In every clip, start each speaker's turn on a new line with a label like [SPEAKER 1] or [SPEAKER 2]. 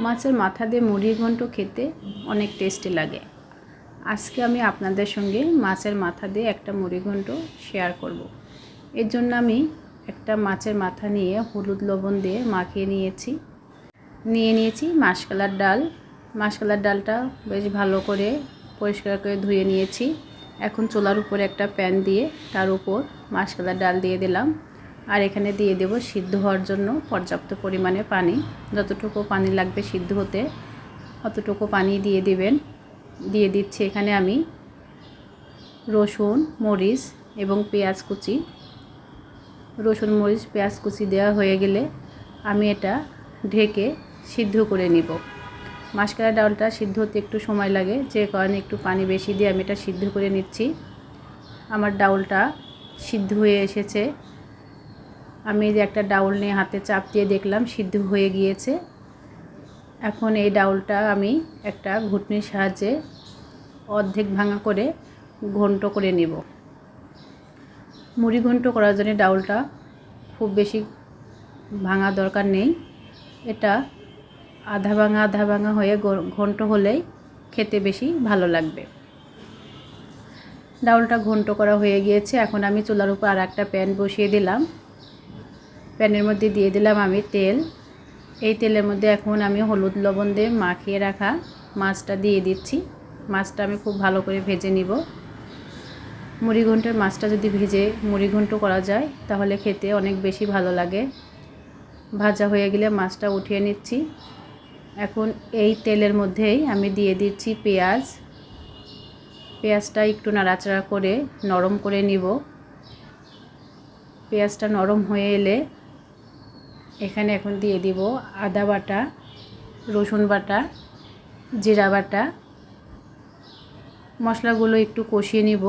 [SPEAKER 1] মাছের মাথা দিয়ে মুড়ি ঘন্ট খেতে অনেক টেস্টি লাগে। আজকে আমি আপনাদের সঙ্গে মাছের মাথা দিয়ে একটা মুড়ি ঘন্ট শেয়ার করব। এর জন্য আমি একটা মাছের মাথা নিয়ে হলুদ লবণ দিয়ে মাখিয়ে নিয়েছি। নিয়ে নিয়েছি মাসকালার ডাল। মাসকালার ডালটা বেশ ভালো করে পরিষ্কার করে ধুয়ে নিয়েছি। এখন চোলার উপরে একটা প্যান দিয়ে তার উপর মাসকালার ডাল দিয়ে দিলাম। আর এখানে দিয়ে দেব সিদ্ধ হওয়ার জন্য পর্যাপ্ত পরিমাণে পানি। যতটুকু পানি লাগবে সিদ্ধ হতে, অতটুকু পানি দিয়ে দিবেন। দিয়ে দিচ্ছি এখানে আমি রসুন, মরিচ এবং পেঁয়াজ কুচি। রসুন, মরিচ, পেঁয়াজ কুচি দেওয়া হয়ে গেলে আমি এটা ঢেকে সিদ্ধ করে নিব। মাসকালা ডালটা সিদ্ধ হতে একটু সময় লাগে, যে কারণে একটু পানি বেশি দিয়ে আমি এটা সিদ্ধ করে নিচ্ছি। আমার ডাউলটা সিদ্ধ হয়ে এসেছে। আমি যে একটা ডাউল নিয়ে হাতে চাপ দিয়ে দেখলাম, সিদ্ধ হয়ে গিয়েছে। এখন এই ডাউলটা আমি একটা ঘুটনির সাহায্যে অর্ধেক ভাঙা করে ঘন্ট করে নিব। মুড়ি ঘন্ট করার জন্য ডাউলটা খুব বেশি ভাঙা দরকার নেই। এটা আধা ভাঙা আধা ভাঙা হয়ে ঘন্ট হলেই খেতে বেশি ভালো লাগবে। ডাউলটা ঘন্ট করা হয়ে গিয়েছে। এখন আমি চুলার উপর আর একটা প্যান বসিয়ে দিলাম। প্যানের মধ্যে দিয়ে দিলাম আমি তেল। এই তেলের মধ্যে এখন আমি হলুদ লবণ দিয়ে মাখিয়ে রাখা মাছটা দিয়ে দিচ্ছি। মাছটা আমি খুব ভালো করে ভেজে নিব। মুড়িঘণ্টের মাছটা যদি ভেজে মুড়িঘণ্ট করা যায়, তাহলে খেতে অনেক বেশি ভালো লাগে। ভাজা হয়ে গেলে মাছটা উঠিয়ে নিচ্ছি। এখন এই তেলের মধ্যেই আমি দিয়ে দিচ্ছি পেঁয়াজ। পেঁয়াজটা একটু নাড়াচাড়া করে নরম করে নিব। পেঁয়াজটা নরম হয়ে এলে এখানে এখন দিয়ে দিব আদা বাটা, রসুন বাটা, জিরা বাটা। মশলাগুলো একটু কষিয়ে নিব।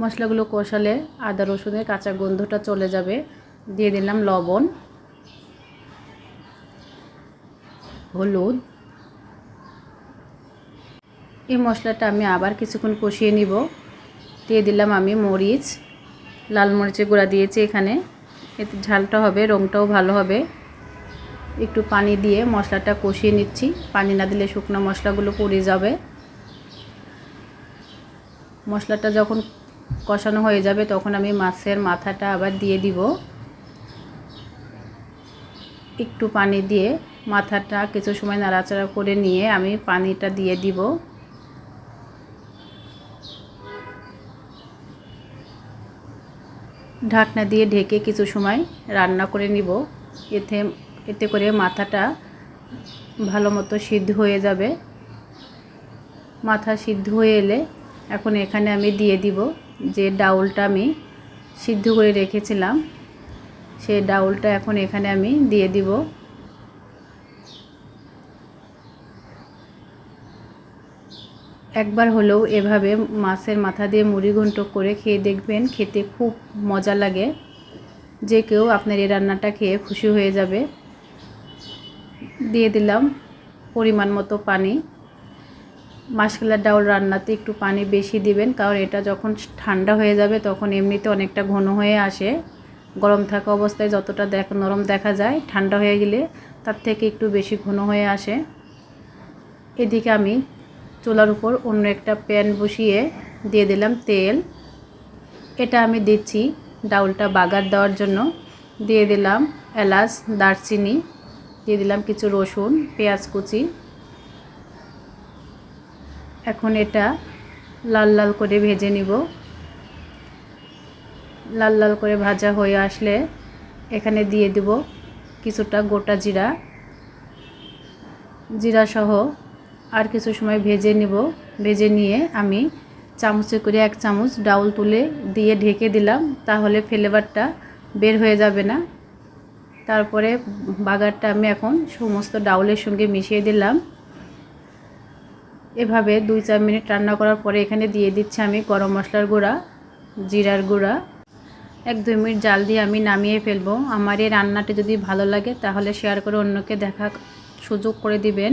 [SPEAKER 1] মশলাগুলো কষালে আদা, রসুনের কাঁচা গন্ধটা চলে যাবে। দিয়ে দিলাম লবণ, হলুদ। এই মশলাটা আমি আবার কিছুক্ষণ কষিয়ে নিব। দিয়ে দিলাম আমি মরিচ, লাল মরিচের গুঁড়া দিয়েছি এখানে। এতে ঝালটা হবে রঙটাও ভালো হবে। একটু পানি দিয়ে মশলাটা কষিয়ে নিচ্ছি। পানি না দিলে শুকনো মশলাগুলো পড়ে যাবে। মশলাটা যখন কষানো হয়ে যাবে, তখন আমি মাছের মাথাটা আবার দিয়ে দিব। একটু পানি দিয়ে মাথাটা কিছু সময় নাড়াচাড়া করে নিয়ে আমি পানিটা দিয়ে দিব। ঢাকনা দিয়ে ঢেকে কিছু সময় রান্না করে নিব। এতে এতে করে মাথাটা ভালো মতো সিদ্ধ হয়ে যাবে। মাথা সিদ্ধ হয়ে এলে এখন এখানে আমি দিয়ে দিব যে ডাউলটা আমি সিদ্ধ করে রেখেছিলাম। সেই ডাউলটা এখন এখানে আমি দিয়ে দিব। একবার হলেও এভাবে মাছের মাথা দিয়ে মুড়ি ঘন্ট করে খেয়ে দেখবেন, খেতে খুব মজা লাগে। যে কেউ আপনার এই রান্নাটা খেয়ে খুশি হয়ে যাবে। দিয়ে দিলাম পরিমাণ মতো পানি। মাসকালার ডাউল রান্নাতে একটু পানি বেশি দিবেন, কারণ এটা যখন ঠান্ডা হয়ে যাবে তখন এমনিতে অনেকটা ঘন হয়ে আসে। গরম থাকা অবস্থায় যতটা দেখ নরম দেখা যায়, ঠান্ডা হয়ে গেলে তার থেকে একটু বেশি ঘন হয়ে আসে। এদিকে আমি চুলার উপর অন্য একটা প্যান বসিয়ে দিয়ে দিলাম তেল। এটা আমি দিচ্ছি ডাউলটা বাগার দেওয়ার জন্য। দিয়ে দিলাম এলাচ, দারচিনি, দিয়ে দিলাম কিছু রসুন, পেঁয়াজ কুচি। এখন এটা লাল লাল করে ভেজে নিব। লাল লাল করে ভাজা হয়ে আসলে এখানে দিয়ে দেব কিছুটা গোটা জিরা। জিরা সহ আর কিছু সময় ভেজে নিব। ভেজে নিয়ে আমি চামচে করে এক চামচ ডাউল তুলে দিয়ে ঢেকে দিলাম, তাহলে ফ্লেভারটা বের হয়ে যাবে না। তারপরে বাগারটা আমি এখন সমস্ত ডাউলের সঙ্গে মিশিয়ে দিলাম। এভাবে দুই চার মিনিট রান্না করার পরে এখানে দিয়ে দিচ্ছি আমি গরম মশলার গুঁড়া, জিরার গুঁড়া। এক দুই মিনিট জাল দিয়ে আমি নামিয়ে ফেলব। আমার এই রান্নাটি যদি ভালো লাগে তাহলে শেয়ার করে অন্যকে দেখা সুযোগ করে দিবেন।